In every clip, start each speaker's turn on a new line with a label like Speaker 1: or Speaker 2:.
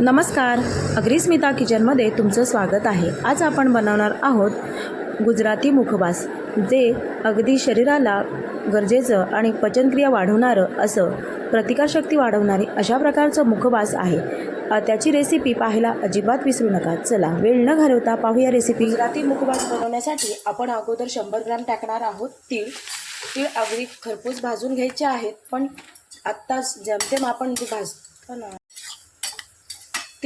Speaker 1: नमस्कार. अग्रिस्मिता किचनमध्ये तुमचं स्वागत आहे. आज आपण बनवणार आहोत गुजराती मुखवास जे अगदी शरीराला गरजेचं आणि पचनक्रिया वाढवणारं असं प्रतिकारशक्ती वाढवणारी अशा प्रकारचं मुखवास आहे. त्याची रेसिपी पाहायला अजिबात विसरू नका. चला वेळ न घालवता पाहूया रेसिपी गुजराती मुखवास बनवण्यासाठी आपण अगोदर शंभर ग्राम टाकणार आहोत तीळ. तीळ अगदी खरपूस भाजून घ्यायचे आहेत पण आत्ताच जेमतेम आपण जे भाजतो ना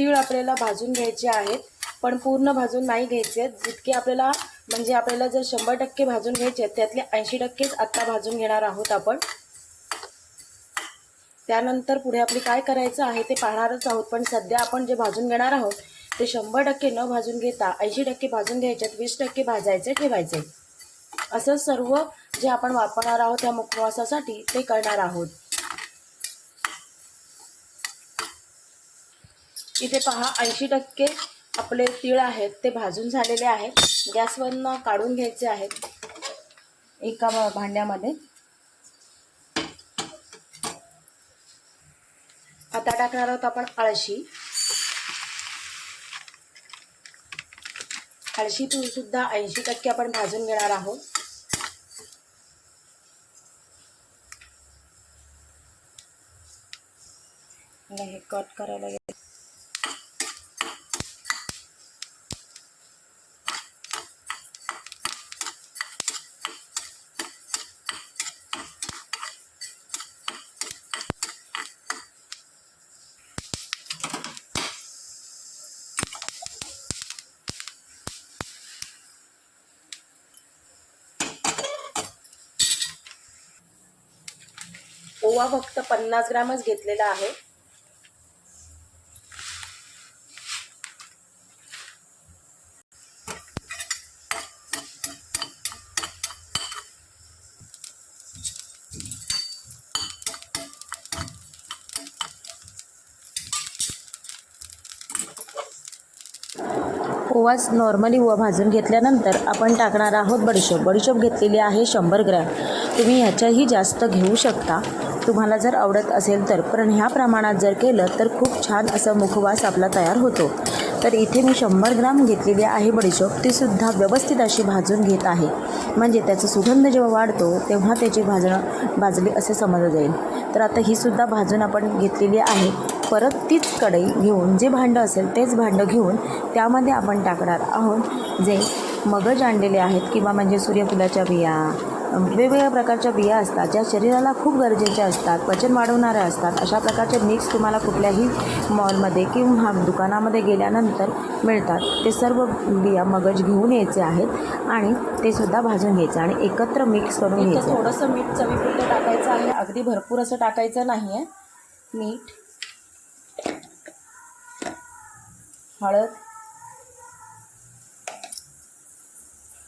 Speaker 1: तीळ आपल्याला भाजून घ्यायचे आहेत पण पूर्ण भाजून नाही घ्यायचे. जितके आपल्याला म्हणजे आपल्याला जर शंभर टक्के भाजून घ्यायचे आहेत त्यातले ऐंशी टक्केच आत्ता भाजून घेणार आहोत आपण. त्यानंतर पुढे आपली काय करायचं आहे ते पाहणारच आहोत पण सध्या आपण जे भाजून घेणार आहोत ते शंभर टक्के न भाजून घेता ऐंशी टक्के भाजून घ्यायचे वीस टक्के भाजायचे ठेवायचे असं सर्व जे आपण वापरणार आहोत त्या मुखवासासाठी ते करणार आहोत. इथे पहा ऐंशी टक्के आपले तीळ आहेत ते भाजून झालेले आहेत. गॅसवरनं काढून घ्यायचे आहेत एका भांड्यामध्ये. आता टाकणार आहोत आपण आळशी. आळशी तूळ सुद्धा ऐंशी टक्के आपण भाजून घेणार आहोत. हे कट करायला ओवा फक्त पन्नास ग्रामच घेतलेला आहे. ओवाच नॉर्मली ओवा भाजून घेतल्यानंतर आपण टाकणार आहोत बडीशोप. बडीशोप घेतलेली आहे शंभर ग्रॅम. तुम्ही ह्याच्याही जास्त घेऊ शकता. तुम्हाला जर आवडत असेल तर पण ह्या प्रमाणात जर केलं तर खूप छान असं मुखवास आपला तयार होतो. तर इथे मी शंभर ग्राम घेतलेली आहे बडीशोप तीसुद्धा व्यवस्थित अशी भाजून घेत आहे. म्हणजे त्याचा सुगंध जेव्हा वाढतो तेव्हा त्याची भाजणं भाजली असे समजलं जाईल. तर आता ही सुद्धा भाजून आपण घेतलेली आहे. परत तीच कढई घेऊन जे भांडं असेल तेच भांडं घेऊन त्यामध्ये आपण टाकणार आहोत जे मगज आणलेले आहेत किंवा म्हणजे सूर्यफुलाच्या बिया वेगवेगळ्या प्रकारच्या बिया असतात ज्या शरीराला खूप गरजेच्या असतात पचन वाढवणाऱ्या असतात. अशा प्रकारचे मिक्स तुम्हाला कुठल्याही मॉलमध्ये किंवा दुकानामध्ये गेल्यानंतर मिळतात. ते सर्व बिया मगज घेऊन यायचे आहेत आणि ते सुद्धा भाजून घ्यायचे आणि एकत्र मिक्स करून घ्यायचं. थोडंसं मीठ चवीपुरतं टाकायचं आहे. अगदी भरपूर असं टाकायचं नाही आहे मीठ हळद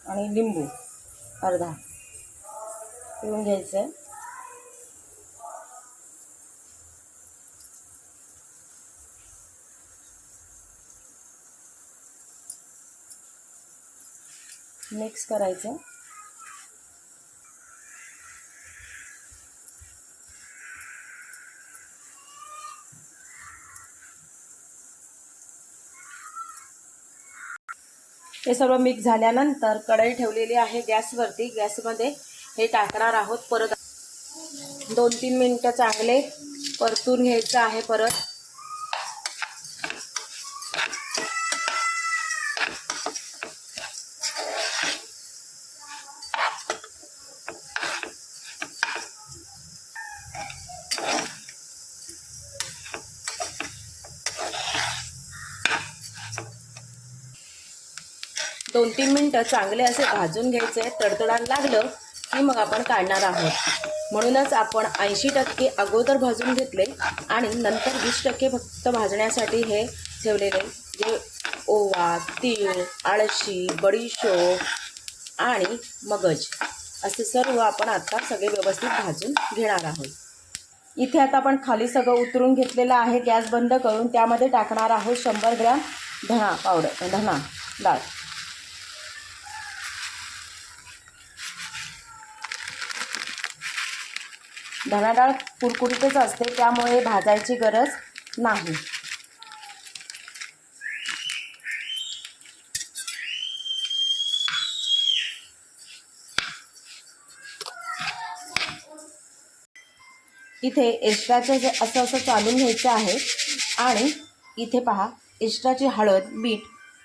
Speaker 1: आणि लिंबू अर्धा. पिळून घ्यायचं. आहे मिक्स करायचं. हे सर्व मिक्स झाल्यानंतर कढई ठेवलेली आहे गॅसवरती. गॅसमध्ये हे टाकणार आहोत परत. दोन तीन मिनटं चांगले परतून घ्यायचं आहे परत. दोन तीन मिनटं चांगले असे भाजून घ्यायचे तडतडायला लागलं. की मग आपण काढणार आहोत. म्हणूनच आपण ऐंशी टक्के अगोदर भाजून घेतले आणि नंतर वीस टक्के फक्त भाजण्यासाठी हे ठेवलेले. जे ओवा तीळ आळशी बडीशोप आणि मगज असे सर्व आपण आता सगळे व्यवस्थित भाजून घेणार आहोत. इथे आता आपण खाली सगळं उतरून घेतलेलं आहे. गॅस बंद करून त्यामध्ये टाकणार आहोत शंभर ग्रॅम धना पावडर धना डाळ. धनाडाळ कुरकुरीतच असते त्यामुळे भाजायची गरज नाही. इथे एक्स्ट्राचं जे असं असं चालून घ्यायचं आहे आणि इथे पहा एक्स्ट्राची हळद मीठ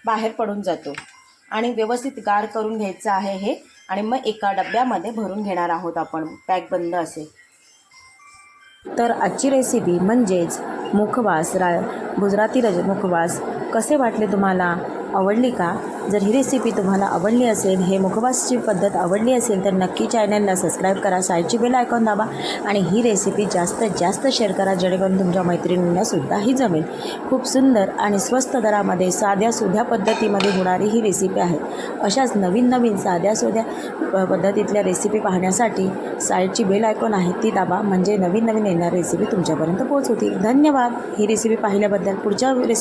Speaker 1: बाहेर पडून जातो. आणि व्यवस्थित गार करून घ्यायचं आहे हे. आणि मग एका डब्यामध्ये भरून घेणार आहोत आपण. पॅक बंद असेल. तर आजची रेसिपी म्हणजेच मुखवास. रा गुजराती रज मुखवास. कसे वाटले तुम्हाला? आवडली का? जर ही रेसिपी तुम्हाला आवडली असेल हे मुखवासची पद्धत आवडली असेल तर नक्की चॅनलला सबस्क्राईब करा साईडची बेल आयकॉन दाबा आणि ही रेसिपी जास्तीत जास्त शेअर करा जेणेकरून तुमच्या मैत्रिणींनासुद्धा ही जमेल. खूप सुंदर आणि स्वस्त दरामध्ये साध्या सुध्या पद्धतीमध्ये होणारी ही रेसिपी आहे. अशाच नवीन नवीन साध्या सुध्या पद्धतीतल्या रेसिपी पाहण्यासाठी साईडची बेल आयकॉन आहे ती दाबा. म्हणजे नवीन नवीन येणारी रेसिपी तुमच्यापर्यंत पोहोचवतील. धन्यवाद. ही रेसिपी पाहिल्याबद्दल पुढच्या रेसिपी